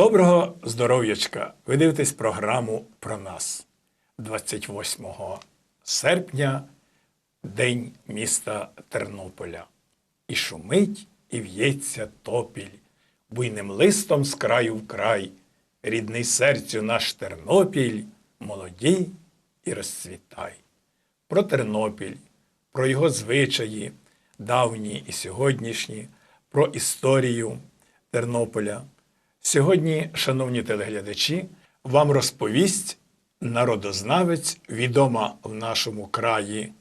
Доброго здоров'ячка! Ви дивитесь програму про нас 28 серпня, День міста Тернополя. І шумить, і в'ється топіль, буйним листом з краю в край, рідний серцю наш Тернопіль, молоді і розцвітай. Про Тернопіль, про його звичаї, давні і сьогоднішні, про історію Тернополя. Сьогодні, шановні телеглядачі, вам розповість народознавець, відома в нашому краї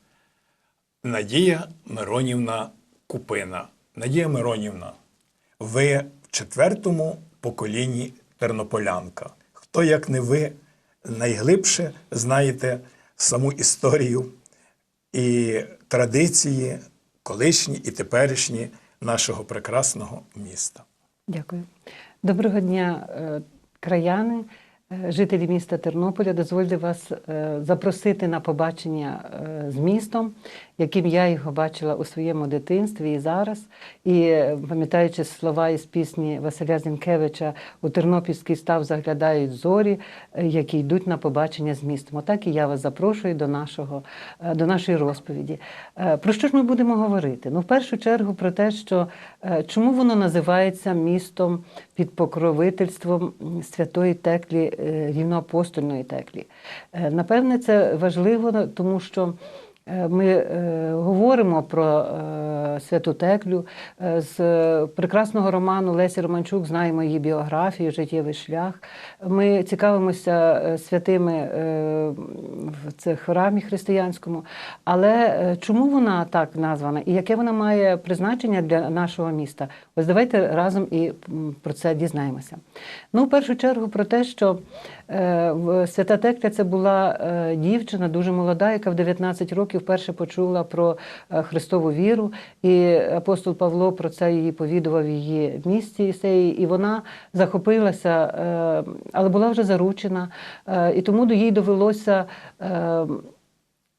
Надія Миронівна Купина. Надія Миронівна, ви в четвертому поколінні тернополянка. Хто, як не ви, найглибше знаєте саму історію і традиції колишні і теперішні нашого прекрасного міста. Дякую. Доброго дня, е, краяни, е, жителі міста Тернополя. Дозвольте вас е, запросити на побачення з містом, яким я його бачила у своєму дитинстві і зараз. І пам'ятаючи слова із пісні Василя Зінкевича у Тернопільський став заглядають зорі, які йдуть на побачення з містом. Отак і я вас запрошую до нашого до нашої розповіді. Про що ж ми будемо говорити? Ну, в першу чергу про те, що чому воно називається містом під покровительством святої теклі, е, рівноапостольної теклі. Е, Напевне, це важливо, тому що. Е, Ми е, говоримо про е, святу Теклю з прекрасного роману Лесі Романчук. Знаємо її біографію, життєвий шлях. Ми цікавимося святими в це храмі християнському. Але чому вона так названа і яке вона має призначення для нашого міста? Ось давайте разом і про це дізнаємося. Ну, в першу чергу, про те, що свята Текля це була дівчина, дуже молода, яка в 19 років вперше почула про е, Христову віру. І апостол Павло про це її повідував в її місті і вона захопилася, е, але була вже заручена, е, і тому до їй довелося.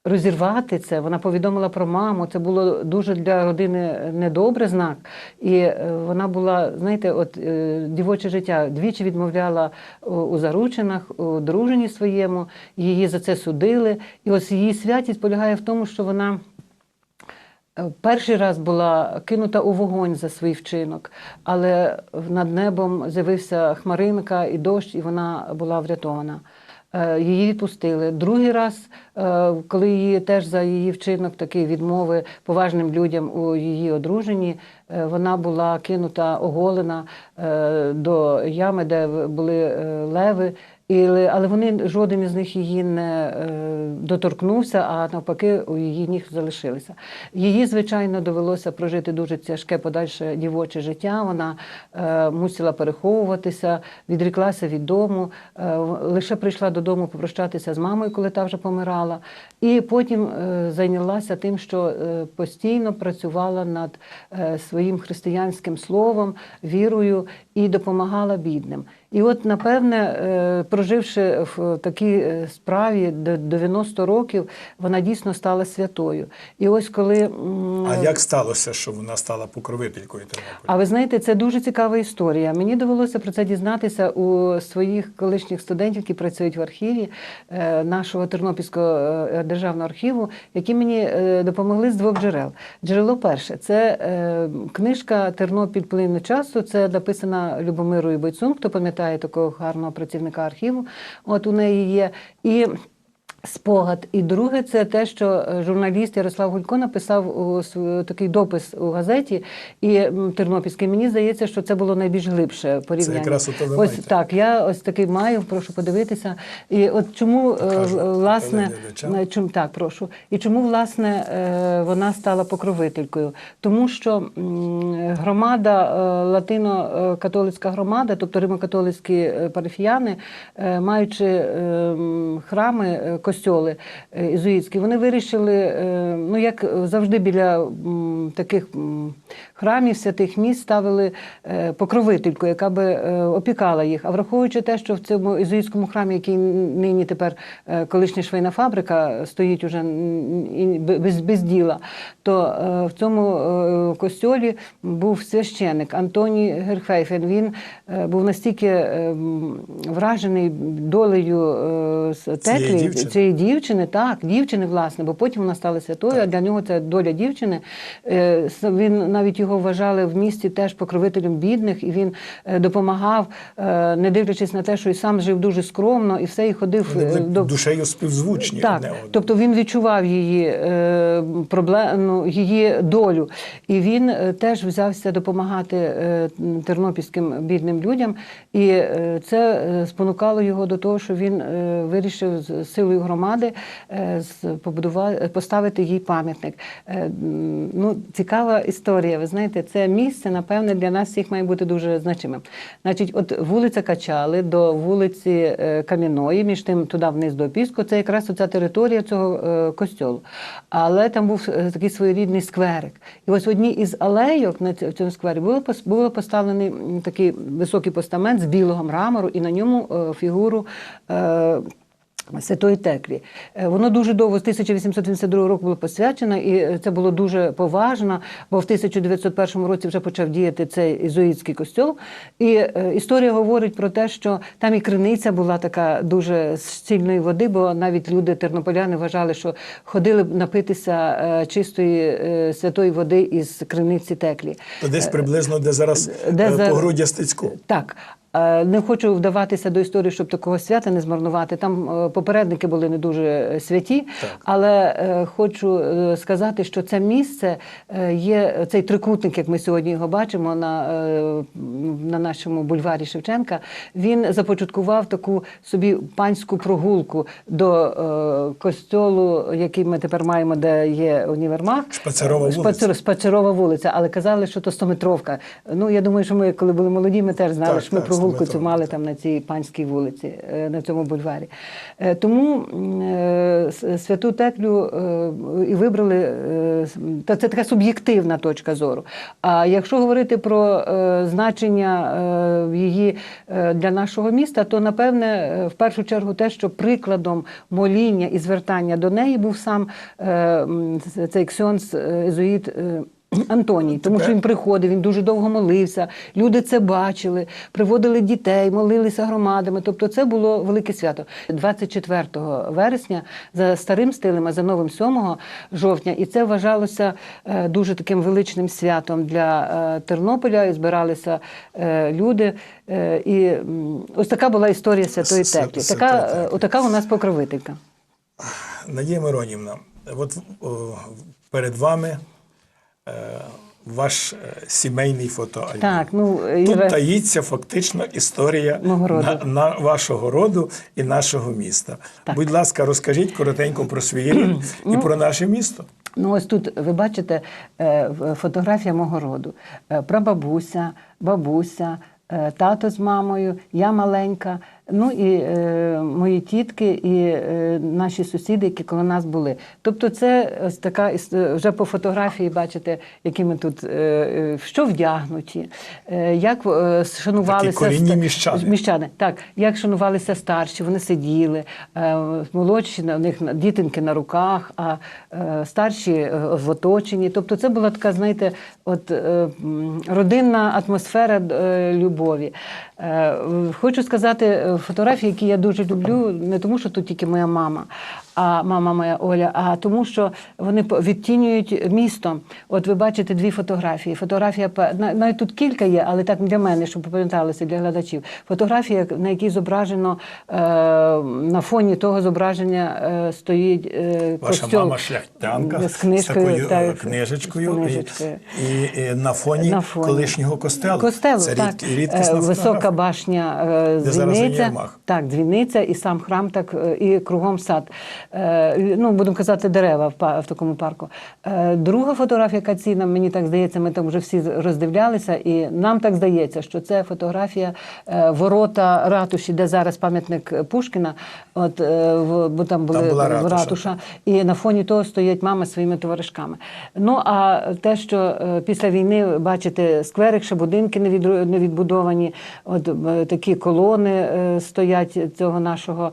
Е, Розірвати це, вона повідомила про маму. Це було дуже для родини недобре знак. І е, вона була, знаєте, от е, дівоче життя двічі відмовляла у- у заручинах, у дружині своєму. Її за це судили. І ось її святість полягає в тому, що вона. Е, Перший раз була кинута у вогонь за свій вчинок, але над небом з'явився хмаринка і дощ, і вона була врятована. Е, Її відпустили. Другий раз, е, коли її теж за її вчинок такий відмови поважним людям у її одруженні, е, вона була кинута оголена до ями, де були леви. Але вони жоден із них її не е, доторкнувся, а навпаки, у її ніг залишилися. Її, звичайно, довелося прожити дуже тяжке подальше дівоче життя. Вона е, мусила переховуватися, відріклася від дому, е, лише прийшла додому попрощатися з мамою, коли та вже помирала. І потім зайнялася тим, що постійно працювала над своїм християнським словом, вірою і допомагала бідним. І от, напевне, е, проживши в такій е, справі до 90 років, вона дійсно стала святою. І ось коли. А як сталося, що вона стала покровителькою Тернополя? а ви знаєте, це дуже цікава історія. Мені довелося про це дізнатися у своїх колишніх студентів, які працюють в архіві е, нашого Тернопільського державного архіву, які мені допомогли з двох джерел. Джерело перше це книжка Тернопіль плин часу. Це написана Любомирою Бойцун, хто пам'ятає такого гарного працівника архіву. От у неї є. І Спогад. І друге, це те, що е, журналіст Ярослав Гулько написав у такий допис у газеті і Тернопільський. Мені здається, що це було найбільш глибше порівняння. якраз ото ви ось маєте. так. Я ось такий маю, прошу подивитися. І от чому е, Покажу власне е, чому так, прошу. І чому власне вона стала покровителькою? Тому що громада, латино-католицька громада, тобто римокатолицькі парафіяни, маючи е, храми, костьоли е, ізуїтські, вони вирішили, е, ну як завжди біля таких храмів, святих місць ставили е, покровительку, яка би опікала їх. А враховуючи те, що в цьому ізуїтському храмі, який нині тепер колишня швейна фабрика, стоїть уже без, без діла, то в цьому костьолі був священик Антоній Герхейфен. Він був настільки вражений долею Теклі, дівчини? Цієї дівчини, так, дівчини, власне, бо потім вона стала святою, а для нього це доля дівчини. Е, Він навіть його вважали в місті теж покровителем бідних, і він е, допомагав, е, не дивлячись на те, що і сам жив дуже скромно, і все і ходив Вони до душею співзвучні так, одне тобто він відчував її е, проблем, ну, її долю, і він теж взявся допомагати тернопільським бідним людям, і це спонукало його до того, що він вирішив з силою громади е, поставити їй пам'ятник. Е, ну, цікава історія. Ви знаєте, це місце, напевне, для нас всіх має бути дуже значимим. Значить, от вулиця Качали до вулиці е, Кам'яної, між тим туди вниз до Опільського, це якраз оця територія цього костьолу. Але там був такий своєрідний скверик. І ось в одній із алейок на цьому сквері було поставлений такий високий постамент з білого мрамору, і на ньому фігуру. Святої Теклі. Е, Воно дуже довго, з 1882 року було посвячено, і е, це було дуже поважно, бо в 1901 році вже почав діяти цей ізуїтський костьол. І е, історія говорить про те, що там і криниця була така дуже з сильної води, бо навіть люди тернополяни вважали, що ходили б напитися чистої святої води із криниці Теклі. То десь приблизно, де зараз де погруддя Стецьку. Так. Е, Не хочу вдаватися до історії, щоб такого свята не змарнувати. Там е, попередники були не дуже е, святі, але е, хочу сказати, що це місце є цей трикутник, як ми сьогодні його бачимо на, на нашому бульварі Шевченка. Він започаткував таку собі панську прогулку до костьолу, який ми тепер маємо, де є універмаг. Шпацерова вулиця. Шпацер- Спацерова вулиця, але казали, що то стометровка. Ну я думаю, що ми, коли були молоді, ми теж знали, Так, що ми так, прогулку цю мали там на цій панській вулиці, е, на цьому бульварі. Е, Тому е, святу теклю і вибрали. Та це така суб'єктивна точка зору. А якщо говорити про значення її для нашого міста, то напевне в першу чергу те, що прикладом моління і звертання до неї був сам цей ксьонс е, езуїт. е, Антоній, тому що він приходив, він дуже довго молився. Люди це бачили, приводили дітей, молилися громадами. Тобто, це було велике свято. 24 вересня за старим стилем, а за новим 7 жовтня, і це вважалося е, дуже таким величним святом для е, Тернополя. І збиралися е, люди. І ось така була історія святої. Святої Така, отака у нас покровителька. Надія Миронівна, от перед вами ваш е, сімейний фотоальбом. Так, ну Тут Іра- таїться фактично історія на, на вашого роду і нашого міста. Так. Будь ласка, розкажіть коротенько про свій рід і про наше місто. Ну, ось тут ви бачите е, фотографія мого роду. Е, Прабабуся, бабуся, е, тато з мамою, я маленька. Ну і е, мої тітки, і е, наші сусіди, які коло нас були. Тобто, це ось така вже по фотографії бачите, які ми тут е, е, що вдягнуті, е, як е, шанувалися Такі корінні міщани. міщани. Так, як шанувалися старші, вони сиділи, е, молодші на у них дітинки на руках, а е, старші е, в оточенні. Тобто, це була така, знаєте, от е, родинна атмосфера е, любові. Е, Хочу сказати, фотографії, які я дуже люблю, не тому, що тут тільки моя мама, а мама моя Оля, а тому, що вони відтінюють місто. От ви бачите дві фотографії. Фотографія навіть тут кілька є, але так для мене, щоб пам'яталося для глядачів. Фотографія, на якій зображено е, на фоні того зображення е, стоїть е, Ваша мама шляхтянка з книжкою, такою е, так, книжечкою, з книжечкою. І, і, і на фоні, На фоні. колишнього костелу. Костелу, Це так. рід, рідкісна Е, Висока башня е, дзвіниця. Так, дзвіниця і сам храм, так е, і кругом сад. Е, ну, будемо казати, дерева в, такому парку. Е, друга фотографія, яка цінна, мені так здається, ми там вже всі роздивлялися, і нам так здається, що це фотографія е, ворота ратуші, де зараз пам'ятник Пушкіна. От, бо там були була ратуша. ратуша, і на фоні того стоять мама зі своїми товаришками. Ну а те, що після війни бачите, скверик, ще будинки не, відбудовані, от такі колони стоять цього нашого.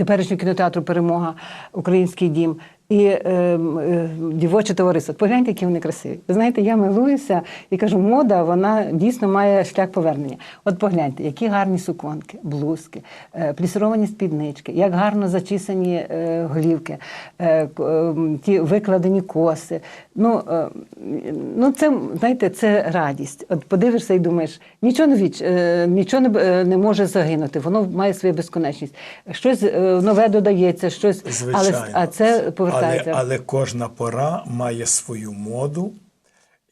Теперішнього кінотеатру Перемога, Український дім і е, е, дівоче товариство. Погляньте, які вони красиві. Ви знаєте, я милуюся і кажу, мода вона дійсно має шлях повернення. От погляньте, які гарні суконки, блузки, е, плісировані спіднички, як гарно зачісані е, голівки, е, е, ті викладені коси. Ну, е, ну це знаєте, це радість. От подивишся і думаєш, нічого не віч, е, нічого не, е, не може загинути. Воно має свою безконечність. Щось е, нове додається, щось, але а це повертається. Але, але кожна пора має свою моду,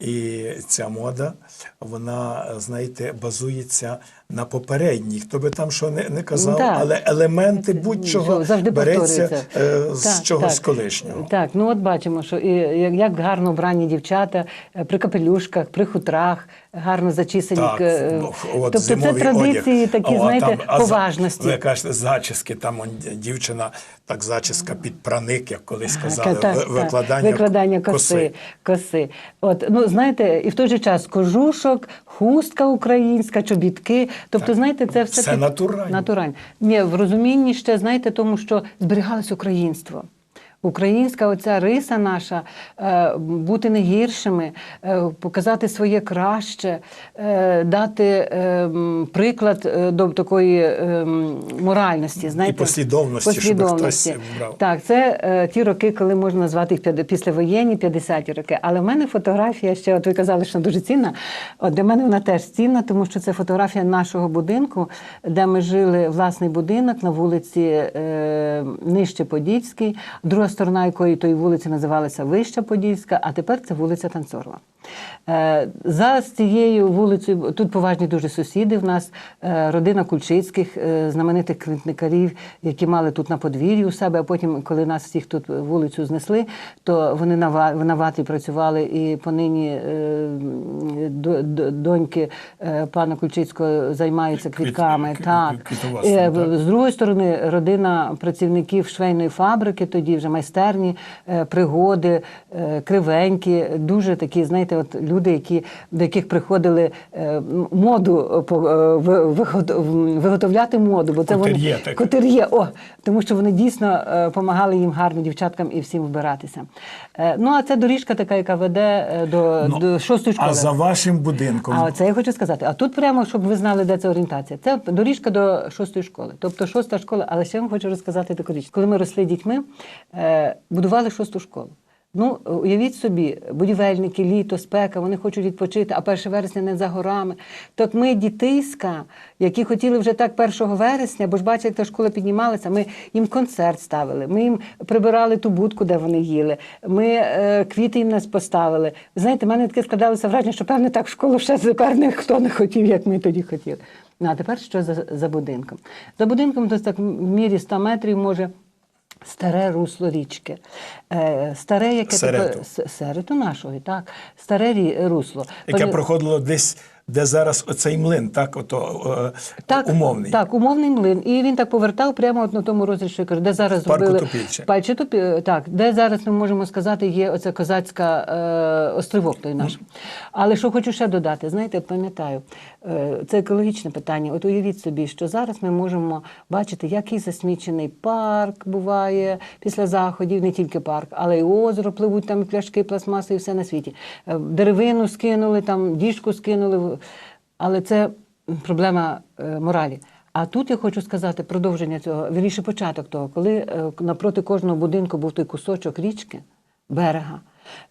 і ця мода, вона, знаєте, базується на попередній. Хто би там що не, не казав, Так. але елементи будь-чого завжди береться е, з Так, чогось так. колишнього. Так, ну от бачимо, що і як, гарно вбрані дівчата е, при капелюшках, при хутрах, гарно зачісані. Так, е, от тобто це традиції одяг. такі, О, знаєте, там, а за- поважності. Ви кажете, зачіски, там он, дівчина, так зачіска під праник, як колись казали, Так, так, ви- так. викладання, викладання коси, коси. От, ну, знаєте, і в той же час кожушок, хустка українська, чобітки. Тобто, Так. знаєте, це все, Все натурально. натурально. Ні, в розумінні ще, знаєте, тому що зберігалось українство. Українська оця риса наша, е, бути не гіршими, е, показати своє краще, е, дати приклад до такої моральності. Знаєте, послідовності, щоб хтось брав. Так, це ті роки, коли можна назвати їх післявоєнні 50-ті роки. Але в мене фотографія ще, от ви казали, що дуже цінна. От для мене вона теж цінна, тому що це фотографія нашого будинку, де ми жили власний будинок на вулиці Нижче Подільській, друга сторона якої тої вулиці називалася Вища Подільська, а тепер це вулиця Танцорова. Е, за цією вулицею тут поважні дуже сусіди. В нас е, родина Кульчицьких, е, знаменитих квітникарів, які мали тут на подвір'ї у себе. А потім, коли нас всіх тут вулицю знесли, то вони на ва- ваті працювали і понині до- до- доньки пана Кульчицького займаються Квіт- квітками. квіт- Так. Е, так. з другої сторони, родина працівників швейної фабрики, тоді вже майстерні, пригоди, кривенькі, дуже такі, знаєте, от люди, які, до яких приходили е, моду е, по- е, ви- виготовляти моду, бо це Котер'є вони котер'є, о, тому що вони дійсно допомагали їм гарно дівчаткам і всім вбиратися. Е, Ну а це доріжка така, яка веде до, Ну, до шостої школи. А за вашим будинком А це я хочу сказати. А тут прямо, щоб ви знали, де це орієнтація. Це доріжка до шостої школи. Тобто шоста школа, але ще вам хочу розказати таку річ. Коли ми росли дітьми, е, будували шосту школу. Ну, уявіть собі, будівельники, літо, спека, вони хочуть відпочити, а 1 вересня не за горами. Так ми, дітиська, які хотіли вже так 1 вересня, бо ж бачите, як та школа піднімалася, ми їм концерт ставили, ми їм прибирали ту будку, де вони їли, ми е, квіти їм нас поставили. Ви знаєте, в мене таке складалося враження, що певне так в школу ще тепер ніхто не хотів, як ми тоді хотіли. Ну, а тепер що за, за будинком? За будинком десь так в мірі 100 метрів може. Старе русло річки, е, старе, яке Серету. таке- серету нашого, так, старе русло. яке проходило десь, де зараз оцей млин, так, ото е, так, умовний. Так, умовний млин. І він так повертав прямо от на тому я кажу, де зараз парку зробили Пальче Топі- так, де зараз ми можемо сказати, є оця козацька е, острівок той наш. Але що хочу ще додати, знаєте, пам'ятаю, е, це екологічне питання. От уявіть собі, що зараз ми можемо бачити, який засмічений парк буває після заходів, не тільки парк, але й озеро, пливуть там пляшки, пластмаси і все на світі. Е, Деревину скинули, там діжку скинули. Але це проблема е, моралі. А тут я хочу сказати продовження цього, вірніше початок того, коли е, напроти кожного будинку був той кусочок річки, берега,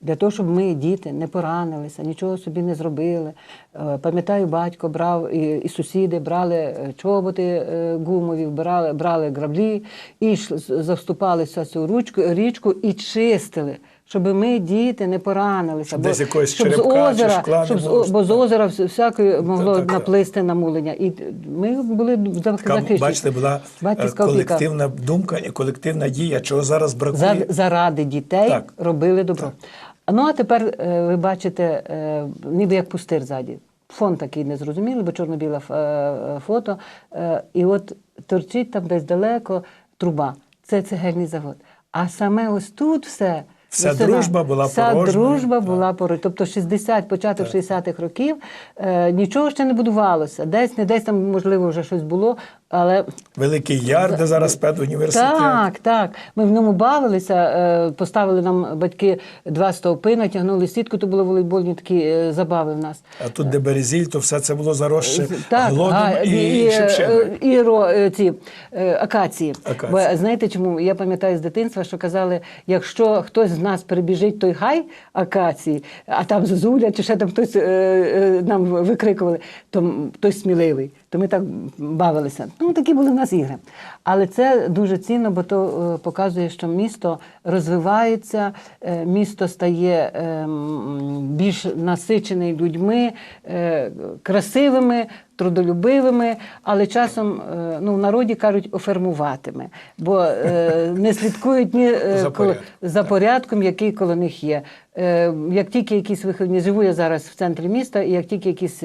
для того, щоб ми, діти, не поранилися, нічого собі не зробили. Е, Пам'ятаю, батько брав і, і сусіди брали чоботи гумові, брали, брали граблі і заступалися цю ручку, річку і чистили. Щоб ми, діти, не поранилися. Щоб десь якогось щоб з черепка чи озера, шкла не щоб з, було, о- бо з так. озера вс- всякої могло так, так. наплисти намулення. І ми були зах- Така, захищені. бачите, була е, Батьківська опіка. колективна думка і колективна дія, чого зараз За, заради дітей Так. робили добро. Ну а тепер е, ви бачите, е, ніби як пустир ззаді. Фон такий незрозумілий, бо чорно-біле ф- е, фото. Е, І от торчить там десь далеко труба. Це цегельний завод. А саме ось тут все. Вся Весна. дружба була Вся порожньою, дружба так. була поруч. Тобто 60, початок 60-х років е, нічого ще не будувалося. Десь, не десь там, можливо, вже щось було, але Великий Яр, де зараз педуніверситет. так, так. Ми в ньому бавилися, е, поставили нам батьки два стовпи, натягнули сітку, то були волейбольні такі е, забави в нас. А тут, де Березіль, то все це було заросше Так, глодом а, і, і, шипшиною. е, і ро, е, ці е, акації. Акації. Бо знаєте чому? Я пам'ятаю з дитинства, що казали, якщо хтось з нас перебіжить той гай акації, а там зозуля, чи ще там хтось е, е, нам викрикували, то хтось сміливий. То ми так бавилися. Ну, такі були в нас ігри. Але це дуже цінно, бо то е, показує, що місто розвивається, е, місто стає е, більш насичене людьми, е, красивими, трудолюбивими, але часом е, ну, в народі кажуть офермуватими, бо е, не слідкують ні е, За коло- порядком, за порядком, який коло них є. Е, Як тільки якісь виходні, живу я зараз в центрі міста, і як тільки якісь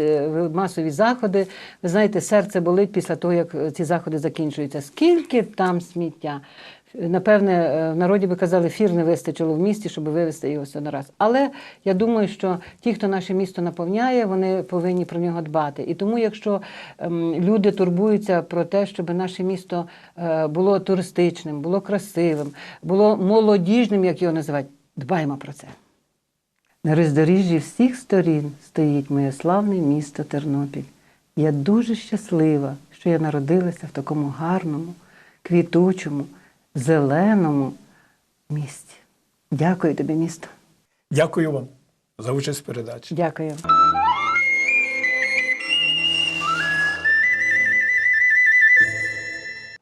масові заходи, ви знаєте, серце болить після того, як ці заходи закінчуються. Скільки там сміття? Напевне, е, в народі би казали, фір не вистачило в місті, щоб вивезти його все нараз. Але я думаю, що ті, хто наше місто наповняє, вони повинні про нього дбати. І тому, якщо ем, люди турбуються про те, щоб наше місто е, було туристичним, було красивим, було молодіжним, як його називають, дбаємо про це. На роздоріжжі всіх сторін стоїть моє славне місто Тернопіль. Я дуже щаслива, що я народилася в такому гарному, квітучому, зеленому місті. Дякую тобі, місто. Дякую вам за участь в передачі. Дякую.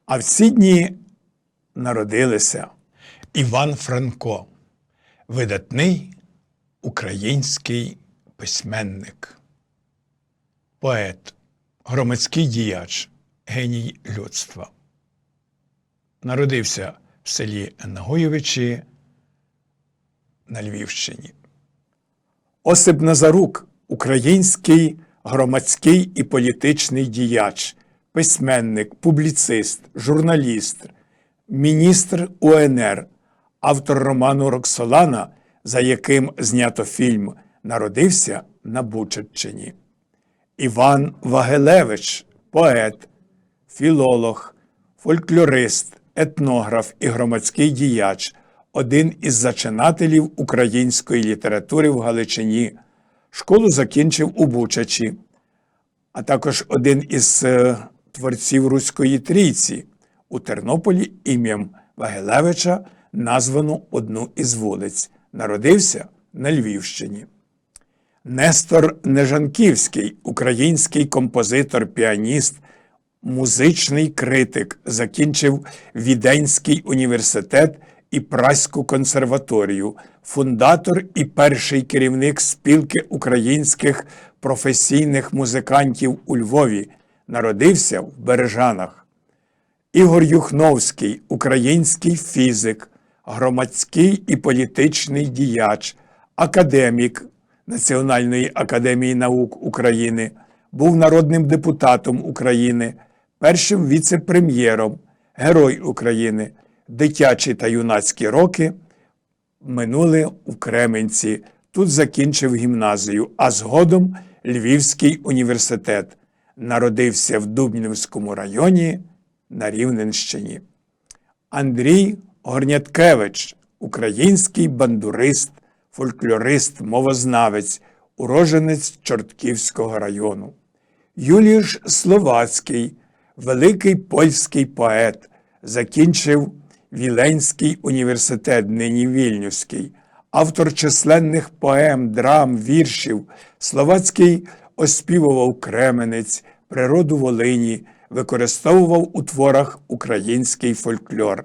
А в ці дні народилися Іван Франко, видатний український письменник, поет, громадський діяч, геній людства. Народився в селі Нагоєвичі на Львівщині. Осип Назарук, український громадський і політичний діяч, письменник, публіцист, журналіст, міністр УНР, автор роману Роксолана, за яким знято фільм Народився на Бучаччині. Іван Вагелевич, поет, філолог, фольклорист, етнограф і громадський діяч, один із зачинателів української літератури в Галичині. Школу закінчив у Бучачі, а також один із е, творців Руської трійці. У Тернополі ім'ям Вагелевича названо одну із вулиць. Народився на Львівщині. Нестор Нежанківський, український композитор, піаніст, музичний критик, закінчив Віденський університет і Праську консерваторію, фундатор і перший керівник спілки українських професійних музикантів у Львові, народився в Бережанах. Ігор Юхновський, український фізик, громадський і політичний діяч, академік Національної академії наук України, був народним депутатом України, першим віце-прем'єром, Герой України, дитячі та юнацькі роки минули у Кременці. Тут закінчив гімназію, а згодом Львівський університет. Народився в Дубнівському районі на Рівненщині. Андрій Горняткевич, український бандурист, фольклорист, мовознавець, уроженець Чортківського району. Юліш Словацький, великий польський поет, закінчив Віленський університет, нині Вільнюський, автор численних поем, драм, віршів. Словацький оспівував Кременець, природу Волині, використовував у творах український фольклор.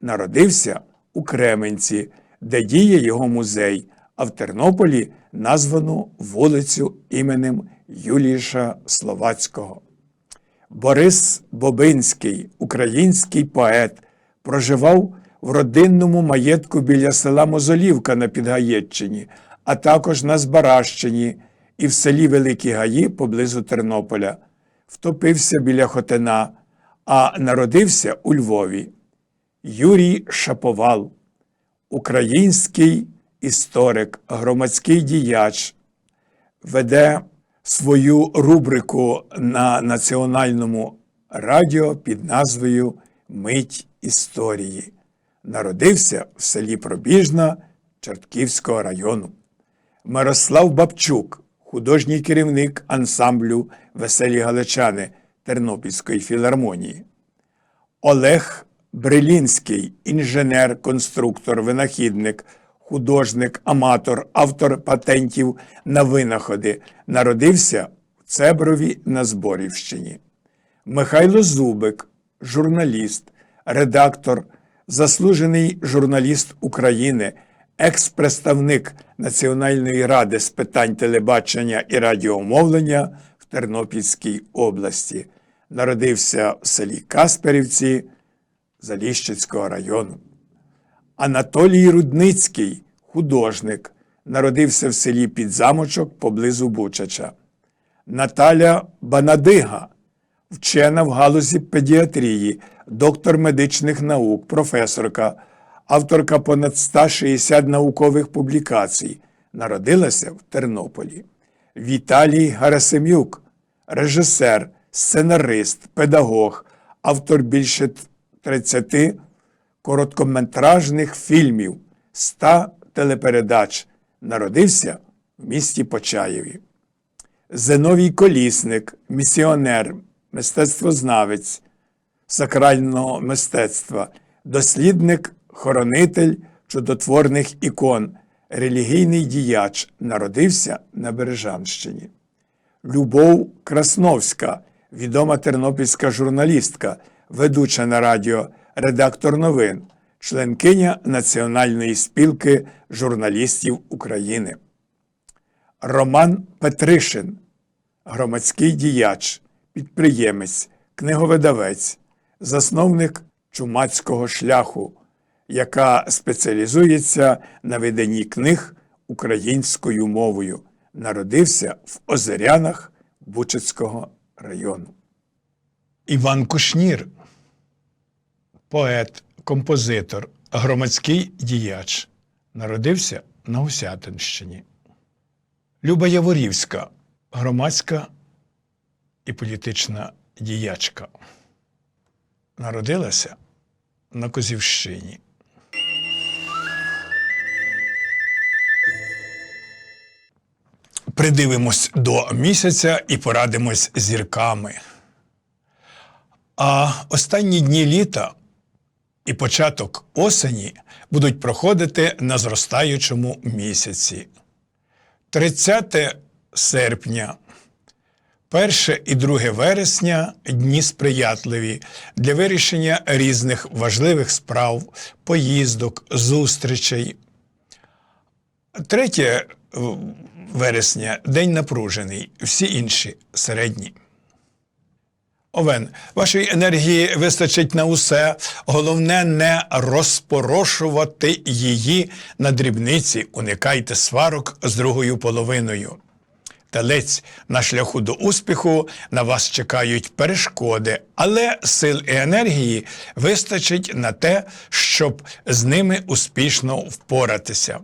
Народився у Кременці, де діє його музей, а в Тернополі названо вулицю іменем Юліша Словацького. Борис Бобинський, український поет, проживав в родинному маєтку біля села Мозолівка на Підгаєччині, а також на Збаращині і в селі Великі Гаї поблизу Тернополя. Втопився біля Хотина, а народився у Львові. Юрій Шаповал, український історик, громадський діяч, веде свою рубрику на національному радіо під назвою Мить історії. Народився в селі Пробіжна Чортківського району. Мирослав Бабчук, художній керівник ансамблю Веселі Галичани Тернопільської філармонії. Олег Брилінський, інженер, конструктор, винахідник, художник, аматор, автор патентів на винаходи, народився в Цеброві на Зборівщині. Михайло Зубик, журналіст, редактор, заслужений журналіст України, екс-представник Національної ради з питань телебачення і радіомовлення в Тернопільській області. Народився в селі Касперівці Заліщицького району. Анатолій Рудницький, художник, народився в селі Підзамочок поблизу Бучача. Наталя Банадига, вчена в галузі педіатрії, доктор медичних наук, професорка, авторка понад 160 наукових публікацій, народилася в Тернополі. Віталій Гарасимюк, режисер, сценарист, педагог, автор більше 30 короткометражних фільмів, 100 телепередач, народився в місті Почаєві. Зиновій Колісник, місіонер, мистецтвознавець сакрального мистецтва, дослідник, хоронитель чудотворних ікон, релігійний діяч, народився на Бережанщині. Любов Красновська, відома тернопільська журналістка, ведуча на радіо, редактор новин, членкиня Національної спілки журналістів України. Роман Петришин, громадський діяч, підприємець, книговидавець, засновник чумацького шляху, яка спеціалізується на виданні книг українською мовою, народився в Озерянах Бучицького району. Іван Кушнір, поет, композитор, громадський діяч, народився на Гусятинщині. Люба Яворівська, громадська і політична діячка. Народилася на Козівщині. Придивимось до місяця і порадимось зірками. А останні дні літа і початок осені будуть проходити на зростаючому місяці. 30 серпня, 1 і 2 вересня дні сприятливі для вирішення різних важливих справ, поїздок, зустрічей. 3 вересня день напружений, всі інші середні. Овен, вашої енергії вистачить на усе. Головне не розпорошувати її на дрібниці. Уникайте сварок з другою половиною. Телець на шляху до успіху на вас чекають перешкоди, але сил і енергії вистачить на те, щоб з ними успішно впоратися.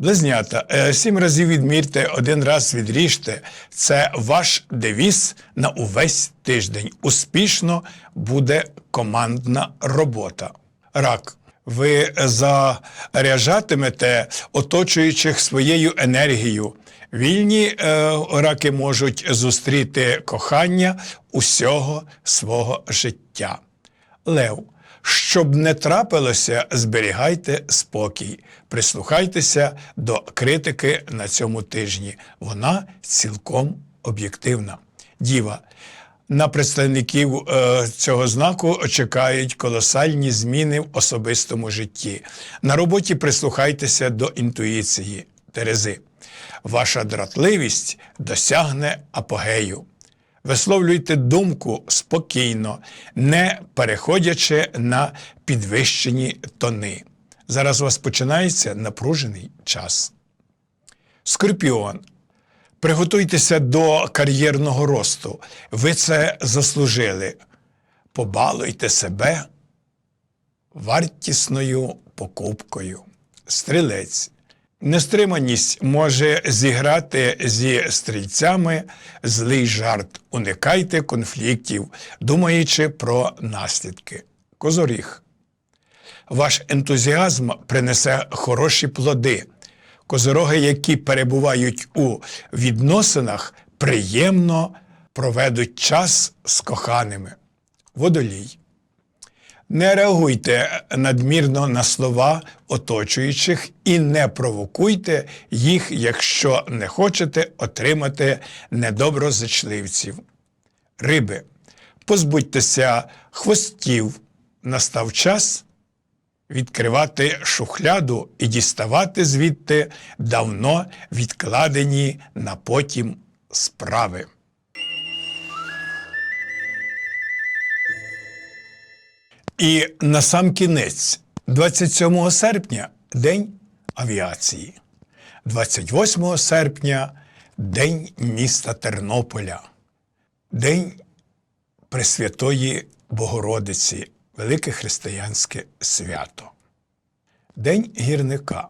Близнята, е, сім разів відмірте, один раз відріжте. Це ваш девіз на увесь тиждень. Успішно буде командна робота. Рак. Ви заряджатимете оточуючих своєю енергією. Вільні е, раки можуть зустріти кохання усього свого життя. Лев. Щоб не трапилося, зберігайте спокій, прислухайтеся до критики на цьому тижні. Вона цілком об'єктивна. Діва, На представників е, цього знаку чекають колосальні зміни в особистому житті. На роботі прислухайтеся до інтуїції Терези. Ваша дратливість досягне апогею. Висловлюйте думку спокійно, не переходячи на підвищені тони. Зараз у вас починається напружений час. Скорпіон. Приготуйтеся до кар'єрного росту. Ви це заслужили. Побалуйте себе вартісною покупкою. Стрілець. Нестриманість може зіграти зі стрільцями злий жарт. Уникайте конфліктів, думаючи про наслідки. Козоріг. Ваш ентузіазм принесе хороші плоди. Козороги, які перебувають у відносинах, приємно проведуть час з коханими. Водолій. Не реагуйте надмірно на слова оточуючих і не провокуйте їх, якщо не хочете отримати недоброзичливців. Риби. Позбудьтеся хвостів. Настав час відкривати шухляду і діставати звідти давно відкладені на потім справи. І на сам кінець, 27 серпня День авіації, 28 серпня День міста Тернополя, День Пресвятої Богородиці, велике християнське свято. День гірника,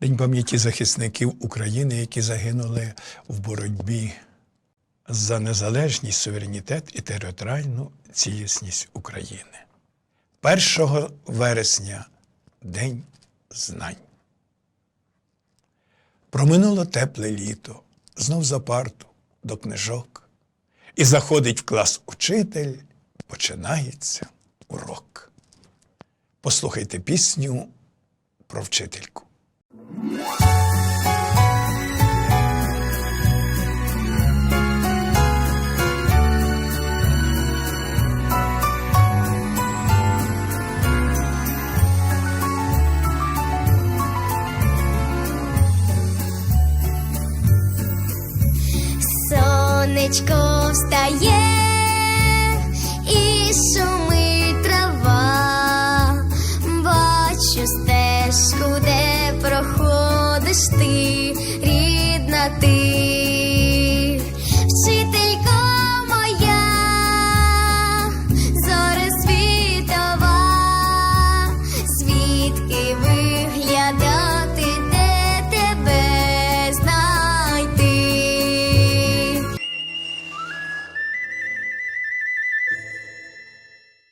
День пам'яті захисників України, які загинули в боротьбі за незалежність, суверенітет і територіальну цілісність України. 1 вересня День знань. Проминуло тепле літо, знов за парту до книжок. І заходить в клас учитель, починається урок. Послухайте пісню про вчительку. Сонечко встає і шумить трава, бачу стежку, де проходиш ти,